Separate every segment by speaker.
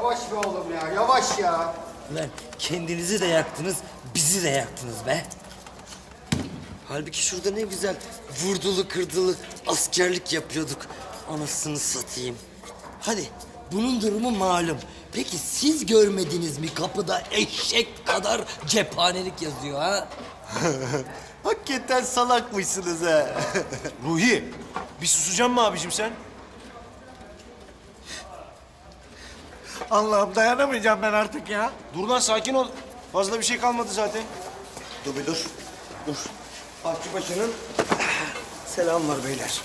Speaker 1: Yavaş be oğlum ya, yavaş ya.
Speaker 2: Ulan kendinizi de yaktınız, bizi de yaktınız be. Halbuki şurada ne güzel vurdulu kırdılı askerlik yapıyorduk. Anasını satayım. Hadi bunun durumu malum. Peki siz görmediniz mi kapıda eşek kadar cephanelik yazıyor ha?
Speaker 3: Hakikaten salakmışsınız ha.
Speaker 4: Ruhi, bir susacaksın mı abicim sen?
Speaker 3: Allah'ım dayanamayacağım ben artık ya.
Speaker 4: Dur lan sakin ol. Fazla bir şey kalmadı zaten.
Speaker 3: Dur bir dur. Dur. Akçıbaşı'nın selam var beyler.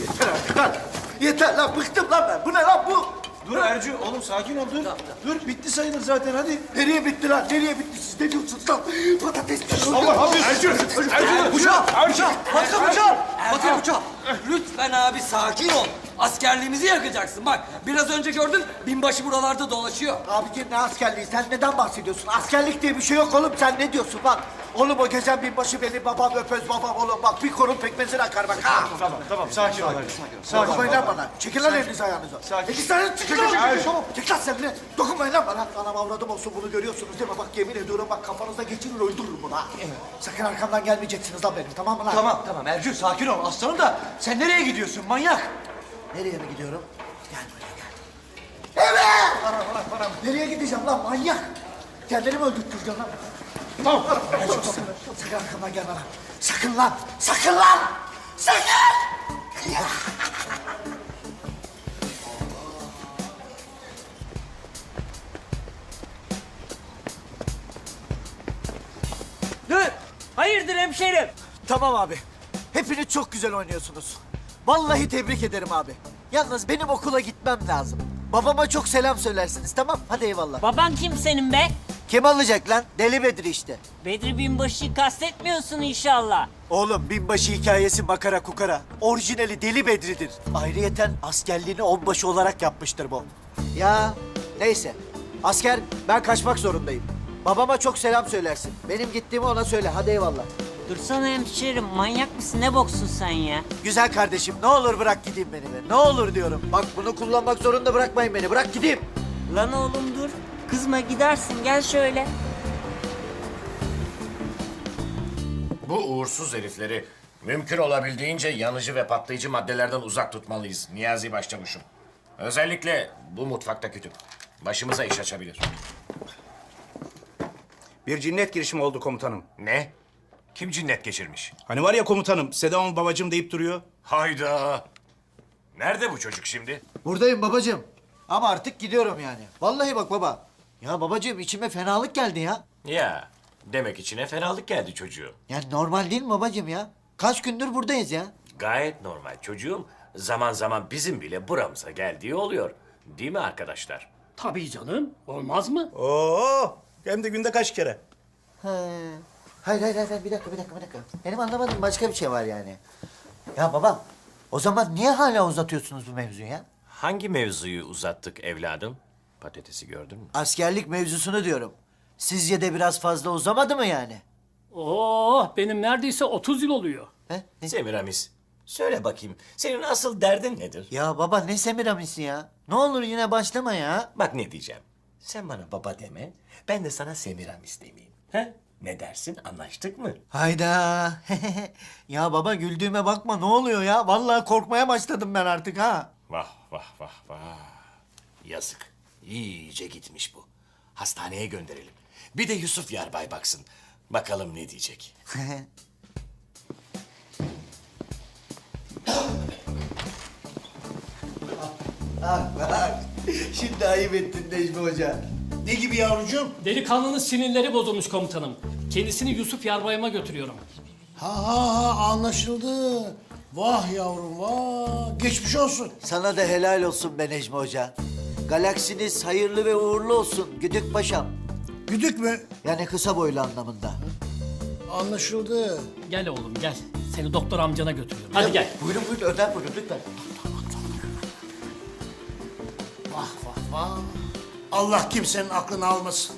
Speaker 3: Yeter artık lan. Yeter lan bıktım lan ben. Bu ne lan bu?
Speaker 4: Dur Ercü, oğlum sakin ol dur. Dur, bitti sayılır zaten hadi.
Speaker 3: Nereye bitti lan? Nereye bitti? Siz ne diyorsunuz lan? Patates
Speaker 4: Allah abi. Ercü, Ercü, bıçak, Ercü.
Speaker 2: Bakın bıçak! Bakın bıçak! Lütfen abi sakin ol. Askerliğimizi yakacaksın. Bak biraz önce gördün binbaşı buralarda dolaşıyor.
Speaker 3: Abicim ne askerliği? Sen neden bahsediyorsun? Askerlik diye bir şey yok oğlum. Sen ne diyorsun lan? Oğlum o gezen binbaşı benim babam öpöz babam oğlum. Bak bir korun pekmezine akar bak ha.
Speaker 4: Tamam, tamam, sakin ol. Sakin ol.
Speaker 3: Dokunmayın lan bana. Çekil lan elinizi ayağınızı.
Speaker 4: Sakin.
Speaker 3: Çekil sen çekil lan.
Speaker 4: Hayır.
Speaker 3: Tamam. Çekil lan sen. Dokunmayın lan bana. Anam avradım olsun bunu görüyorsunuz değil mi? Bak yemin ediyorum bak kafanızda geçirir öldürürüm bunu ha. Sakın arkamdan gelmeyeceksiniz lan benim tamam mı lan?
Speaker 5: Tamam tamam Ercü sakin ol aslanım da sen nereye gidiyorsun manyak?
Speaker 3: Nereye mi gidiyorum? Gel buraya gel. Evet! Bana bana bana. Nereye gideceğim lan manyak? Kendini mi öldürteceksin lan? Tamam. Sakın arkamdan gelme lan. Sakın lan. Sakın lan. Sakın. Ya.
Speaker 2: Dur! Hayırdır hemşerim?
Speaker 3: Tamam abi. Hepiniz çok güzel oynuyorsunuz. Vallahi tebrik ederim abi. Yalnız benim okula gitmem lazım. Babama çok selam söylersiniz tamam Hadi eyvallah.
Speaker 6: Baban kim senin be?
Speaker 3: Kim alacak lan? Deli Bedri işte.
Speaker 6: Bedri Binbaşı'yı kastetmiyorsun inşallah.
Speaker 3: Oğlum binbaşı hikayesi makara kukara. Orijinali Deli Bedri'dir. Ayrıyeten askerliğini onbaşı olarak yapmıştır bu. Ya neyse. Asker ben kaçmak zorundayım. Babama çok selam söylersin. Benim gittiğimi ona söyle. Hadi eyvallah.
Speaker 6: Dursana hemşerim manyak mısın ne boksun sen ya?
Speaker 3: Güzel kardeşim ne olur bırak gideyim beni be. Ne olur diyorum. Bak bunu kullanmak zorunda bırakmayın beni. Bırak gideyim.
Speaker 6: Lan oğlum dur. Kızma gidersin gel şöyle.
Speaker 7: Bu uğursuz herifleri mümkün olabildiğince yanıcı ve patlayıcı maddelerden uzak tutmalıyız Niyazi Başçavuşum. Özellikle bu mutfaktaki tüp. Başımıza iş açabilir.
Speaker 8: Bir cinnet girişimi oldu komutanım.
Speaker 7: Ne? Kim cinnet geçirmiş?
Speaker 8: Hani var ya komutanım, Sedam babacım deyip duruyor.
Speaker 7: Hayda! Nerede bu çocuk şimdi?
Speaker 3: Buradayım babacığım. Ama artık gidiyorum yani. Vallahi bak baba. Ya babacığım içime fenalık geldi ya.
Speaker 7: Ya, demek içine fenalık geldi çocuğu.
Speaker 3: Yani normal değil mi babacığım ya? Kaç gündür buradayız ya.
Speaker 7: Gayet normal çocuğum. Zaman zaman bizim bile buramıza geldiği oluyor. Değil mi arkadaşlar?
Speaker 9: Tabii canım. Olmaz mı?
Speaker 8: Oo, hem de günde kaç kere?
Speaker 3: He. Hayır hayır hayır bir dakika bir dakika bir dakika. Benim anlamadığım başka bir şey var yani. Ya baba o zaman niye hala uzatıyorsunuz bu mevzuyu ya?
Speaker 7: Hangi mevzuyu uzattık evladım? Patatesi gördün mü?
Speaker 3: Askerlik mevzusunu diyorum. Sizce de biraz fazla uzamadı mı yani?
Speaker 9: Oo, Oh, benim neredeyse 30 yıl oluyor.
Speaker 3: He? Ne?
Speaker 7: Semiramis, söyle bakayım. Senin asıl derdin nedir?
Speaker 3: Ya baba ne Semiramisi ya? Ne olur yine başlama ya.
Speaker 7: Bak ne diyeceğim. Sen bana baba deme, ben de sana Semiramis demeyeyim. He? Ne dersin, anlaştık mı?
Speaker 3: Hayda. ya baba güldüğüme bakma ne oluyor ya? Vallahi korkmaya başladım ben artık ha.
Speaker 7: Vah vah vah vah. Yazık. İyice gitmiş bu. Hastaneye gönderelim. Bir de Yusuf Yarbay baksın. Bakalım ne diyecek.
Speaker 3: Şimdi ayıp ettin Necmi Hoca.
Speaker 8: Ne gibi yavrucuğum?
Speaker 9: Delikanlının sinirleri bozulmuş komutanım. Kendisini Yusuf Yarbay'ıma götürüyorum.
Speaker 10: Ha ha ha anlaşıldı. Vah yavrum vah. Geçmiş olsun.
Speaker 3: Sana da helal olsun be Necmi Hoca. Galaksiniz hayırlı ve uğurlu olsun Güdük Paşam.
Speaker 10: Güdük mü?
Speaker 3: Yani kısa boylu anlamında.
Speaker 10: Anlaşıldı.
Speaker 9: Gel oğlum gel. Seni doktor amcana götürüyorum. Hadi gel.
Speaker 3: Buyurun buyurun önden buyurun lütfen.
Speaker 10: Vah vah vah. Allah kimsenin aklını almasın.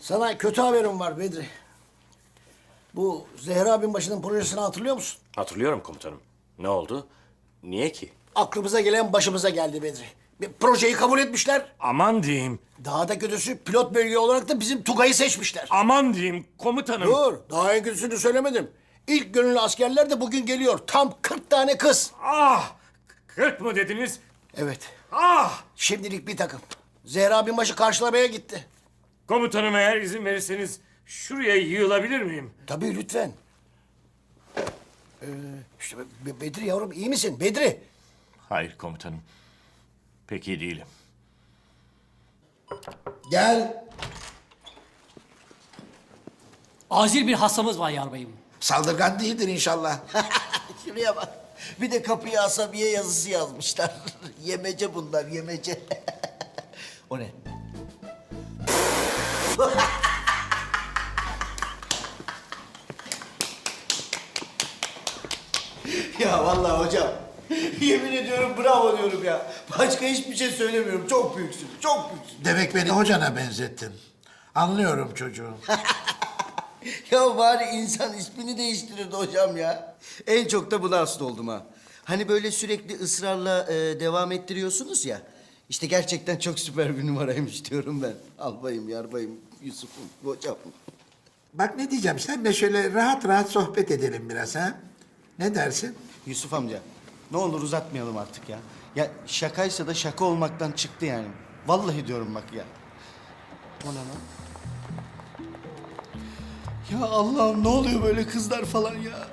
Speaker 10: Sana kötü haberim var Bedri. Bu Zehra binbaşının projesini hatırlıyor musun?
Speaker 7: Hatırlıyorum komutanım. Ne oldu?
Speaker 11: Niye ki?
Speaker 10: Aklımıza gelen başımıza geldi Bedri. Bir projeyi kabul etmişler.
Speaker 11: Aman diyeyim.
Speaker 10: Daha da kötüsü pilot bölge olarak da bizim Tugay'ı seçmişler.
Speaker 11: Aman diyeyim komutanım.
Speaker 10: Dur, daha en kötüsünü söylemedim. İlk gönüllü askerler de bugün geliyor. Tam 40 tane kız.
Speaker 11: Ah! Kırk mı dediniz?
Speaker 10: Evet,
Speaker 11: Ah!
Speaker 10: şimdilik bir takım. Zehra binbaşı karşılamaya gitti.
Speaker 11: Komutanım eğer izin verirseniz şuraya yığılabilir miyim?
Speaker 10: Tabii lütfen. Ee, işte Be- Bedri yavrum iyi misin? Bedri.
Speaker 7: Hayır komutanım. Pek iyi değilim.
Speaker 10: Gel.
Speaker 9: Acil bir hastamız var yarbayım.
Speaker 10: Saldırgan değildir inşallah.
Speaker 12: Şuraya bak. Bir de kapıya asabiye yazısı yazmışlar. yemece bunlar, yemece. o ne? ya vallahi hocam. Yemin ediyorum bravo diyorum ya. Başka hiçbir şey söylemiyorum. Çok büyüksün, çok büyüksün.
Speaker 10: Demek beni hocana benzettin. Anlıyorum çocuğum.
Speaker 12: Ya bari insan ismini değiştirirdi hocam ya. En çok da buna hasta oldum ha. Hani böyle sürekli ısrarla e, devam ettiriyorsunuz ya. İşte gerçekten çok süper bir numaraymış diyorum ben. Albayım, yarbayım, Yusuf'um, hocam.
Speaker 10: Bak ne diyeceğim sen de şöyle rahat rahat sohbet edelim biraz ha. Ne dersin?
Speaker 12: Yusuf amca, ne olur uzatmayalım artık ya. Ya şakaysa da şaka olmaktan çıktı yani. Vallahi diyorum bak ya. O ne lan? Ya Allah'ım ne oluyor böyle kızlar falan ya?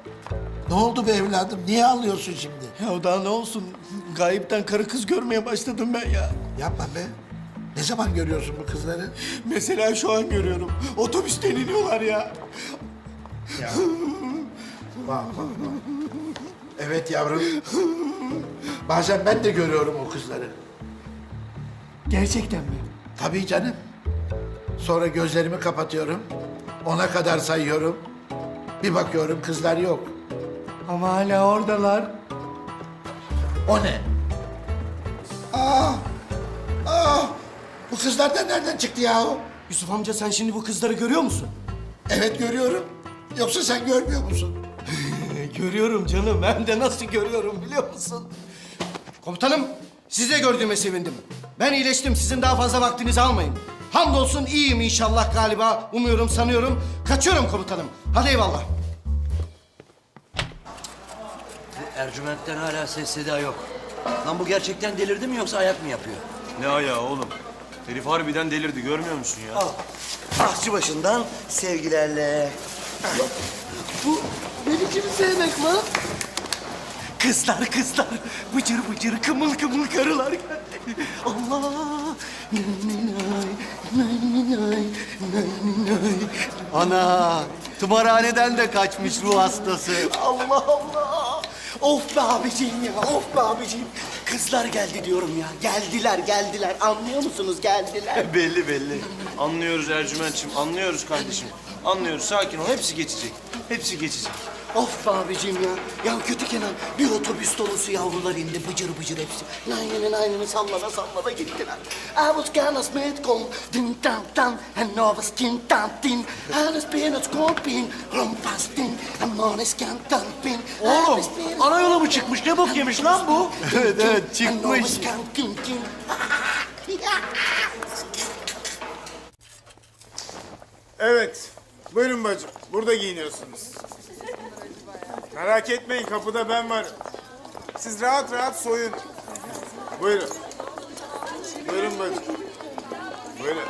Speaker 10: Ne oldu be evladım? Niye ağlıyorsun şimdi?
Speaker 12: Ya daha ne olsun? Gayipten karı kız görmeye başladım ben ya.
Speaker 10: Yapma be. Ne zaman görüyorsun bu kızları?
Speaker 12: Mesela şu an görüyorum. Otobüsten iniyorlar ya.
Speaker 10: Vah vah vah. Evet yavrum. Bazen ben de görüyorum o kızları.
Speaker 12: Gerçekten mi?
Speaker 10: Tabii canım. Sonra gözlerimi kapatıyorum. Ona kadar sayıyorum. Bir bakıyorum kızlar yok.
Speaker 12: Ama hala oradalar.
Speaker 10: O ne? Aa! Aa! Bu kızlar da nereden çıktı yahu?
Speaker 12: Yusuf amca sen şimdi bu kızları görüyor musun?
Speaker 10: Evet görüyorum. Yoksa sen görmüyor musun?
Speaker 12: görüyorum canım. Hem de nasıl görüyorum biliyor musun? Komutanım, sizi de gördüğüme sevindim. Ben iyileştim. Sizin daha fazla vaktinizi almayın. Hamdolsun iyiyim inşallah galiba. Umuyorum, sanıyorum. Kaçıyorum komutanım. Hadi eyvallah.
Speaker 3: Ercüment'ten hala ses seda yok. Lan bu gerçekten delirdi mi yoksa ayak mı yapıyor?
Speaker 4: Ne ayağı oğlum? Herif harbiden delirdi görmüyor musun ya?
Speaker 12: Ahçı başından sevgilerle. Bu beni kim sevmek lan? Kızlar kızlar, bıcır bıcır kımıl kımıl karılar geldi. Allah! Ana! Tımarhaneden de kaçmış ruh hastası. Allah Allah! Of be abiciğim ya, of be abiciğim. Kızlar geldi diyorum ya. Geldiler, geldiler. Anlıyor musunuz? Geldiler.
Speaker 4: belli belli. Anlıyoruz Ercüment'ciğim, anlıyoruz kardeşim. Anlıyoruz, sakin ol. Hepsi geçecek. Hepsi geçecek.
Speaker 12: Of be abicim ya. Ya kötü Kenan bir otobüs dolusu yavrular indi bıcır bıcır hepsi. Naynını naynını sallana sallana gittiler. I was gonna smith kom din tan tan and I was tin tan tin. Alles bin ett skorpin rumpastin and manis kan tampin.
Speaker 4: Oğlum, ana yola mı çıkmış? Ne bok yemiş lan bu?
Speaker 12: Evet evet çıkmış.
Speaker 13: Evet. Buyurun bacım. Burada giyiniyorsunuz. Merak etmeyin kapıda ben varım. Siz rahat rahat soyun. Buyurun. Buyurun bacım. Buyurun.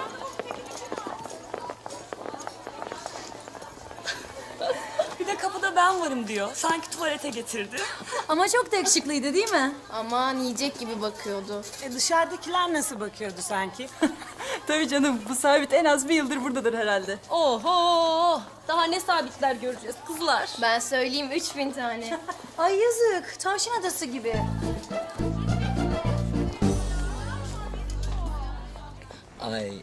Speaker 6: Bir de kapıda ben varım diyor. Sanki tuvalete getirdi.
Speaker 14: Ama çok da yakışıklıydı değil mi?
Speaker 15: Aman yiyecek gibi bakıyordu.
Speaker 6: E dışarıdakiler nasıl bakıyordu sanki?
Speaker 14: Tabii canım bu sabit en az bir yıldır buradadır herhalde.
Speaker 15: Oho! Daha ne sabitler göreceğiz kızlar. Ben söyleyeyim 3000 tane.
Speaker 14: Ay yazık. Tavşan adası gibi.
Speaker 3: Ay ay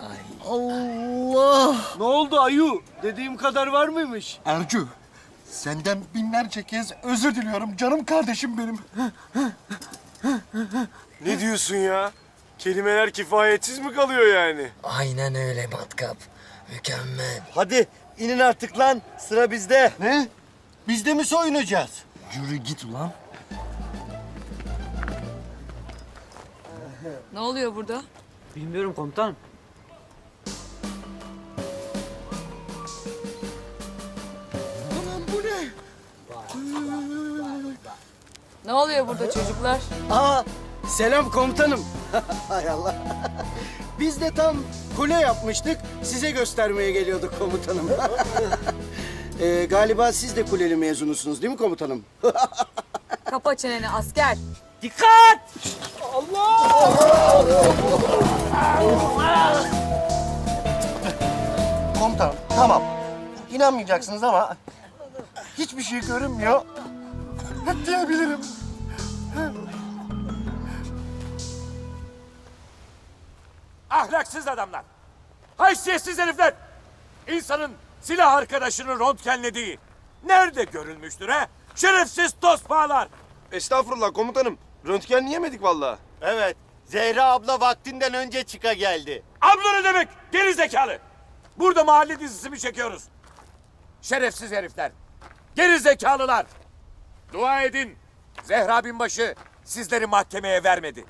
Speaker 3: ay.
Speaker 12: Allah!
Speaker 4: Ne oldu Ayu? Dediğim kadar var mıymış?
Speaker 12: Ercü, senden binlerce kez özür diliyorum canım kardeşim benim.
Speaker 13: Ne diyorsun ya? Kelimeler kifayetsiz mi kalıyor yani?
Speaker 2: Aynen öyle matkap. Mükemmel.
Speaker 12: Hadi inin artık lan. Sıra bizde. Ne? Biz de mi soyunacağız? Yürü git ulan.
Speaker 14: Ne oluyor burada?
Speaker 6: Bilmiyorum komutanım. Aman bu ne?
Speaker 14: Ne oluyor burada çocuklar?
Speaker 12: Aa selam komutanım. Hay Allah. Biz de tam kule yapmıştık. Size göstermeye geliyorduk komutanım. Ee, galiba siz de kuleli mezunusunuz değil mi komutanım?
Speaker 14: Kapa çeneni asker.
Speaker 6: Dikkat!
Speaker 12: komutanım, tamam. İnanmayacaksınız ama hiçbir şey görünmüyor. Diyebilirim.
Speaker 11: Ahlaksız adamlar. Haysiyetsiz herifler. İnsanın silah arkadaşını röntgenlediği nerede görülmüştür ha? Şerefsiz tospağlar.
Speaker 13: Estağfurullah komutanım. Röntgen yemedik vallahi.
Speaker 12: Evet, Zehra abla vaktinden önce çıka geldi.
Speaker 11: Abla ne demek? Geri zekalı. Burada mahalle dizisi mi çekiyoruz? Şerefsiz herifler. Geri zekalılar. Dua edin. Zehra binbaşı sizleri mahkemeye vermedi.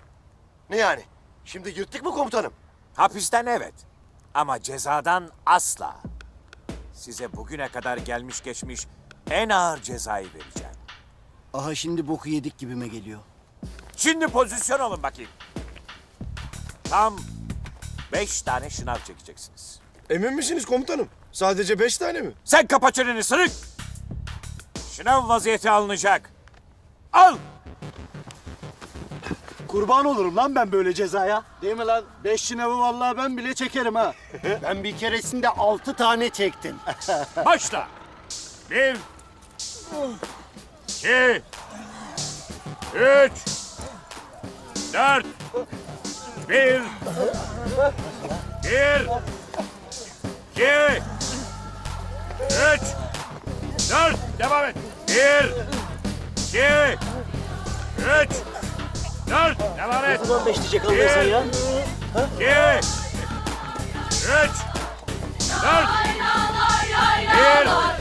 Speaker 12: Ne yani? Şimdi yırttık mı komutanım?
Speaker 11: Hapisten evet. Ama cezadan asla. Size bugüne kadar gelmiş geçmiş en ağır cezayı vereceğim.
Speaker 12: Aha şimdi boku yedik gibime geliyor.
Speaker 11: Şimdi pozisyon alın bakayım. Tam beş tane şınav çekeceksiniz.
Speaker 13: Emin misiniz komutanım? Sadece beş tane mi?
Speaker 11: Sen kapa çeneni sırık. Şınav vaziyeti alınacak. Al.
Speaker 12: Kurban olurum lan ben böyle cezaya. Değil mi lan? Beş şınavı vallahi ben bile çekerim ha. ben bir keresinde altı tane çektim.
Speaker 11: Başla. Bir. iki, Üç. Dört. Bir. Bir. iki, Üç. Dört. Devam et. Bir. iki, Üç. Dört. Devam et.
Speaker 12: Ulan beş diyecek
Speaker 11: Bir.
Speaker 12: anlıyorsun ya.
Speaker 11: İki. Üç. Dört. Bir.